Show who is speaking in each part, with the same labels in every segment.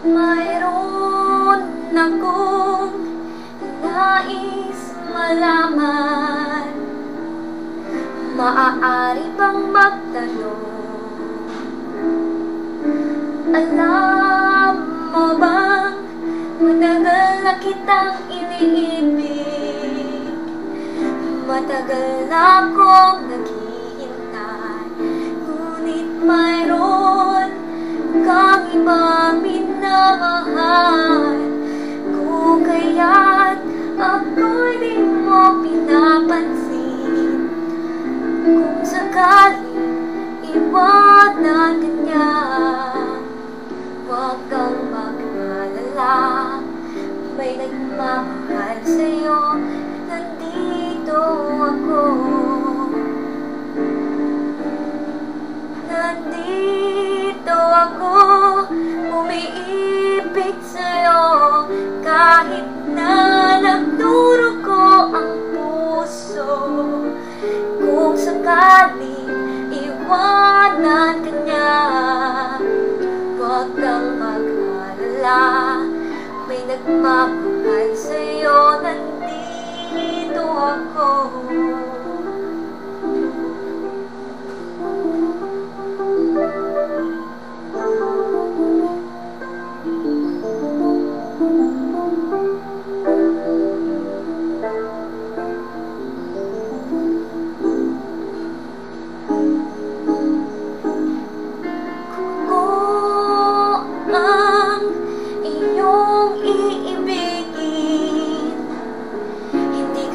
Speaker 1: Mayroon akong nais malaman Maaari bang magtanong? Alam mo bang matagal na kitang iniibig? Matagal na akong naghihintay Ngunit mayroon kang ibang May nagmamahal sa'yo Nandito ako. Nandito ako Umiibig sa'yo Kahit na nagturo ko ang puso. Kung sakaling iwanan ka niya 嗯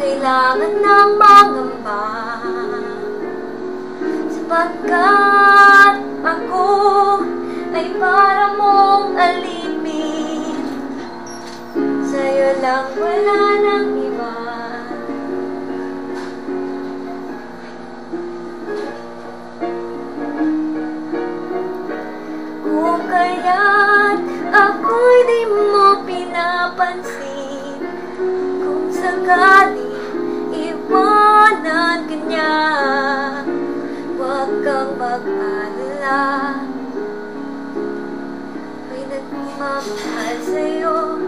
Speaker 1: kailangan ng mangamba Sapagkat ako ay para mong alipin Sa'yo lang wala nang iba. Kung kaya't ako'y di mo pinapansin Kung sakaling say you.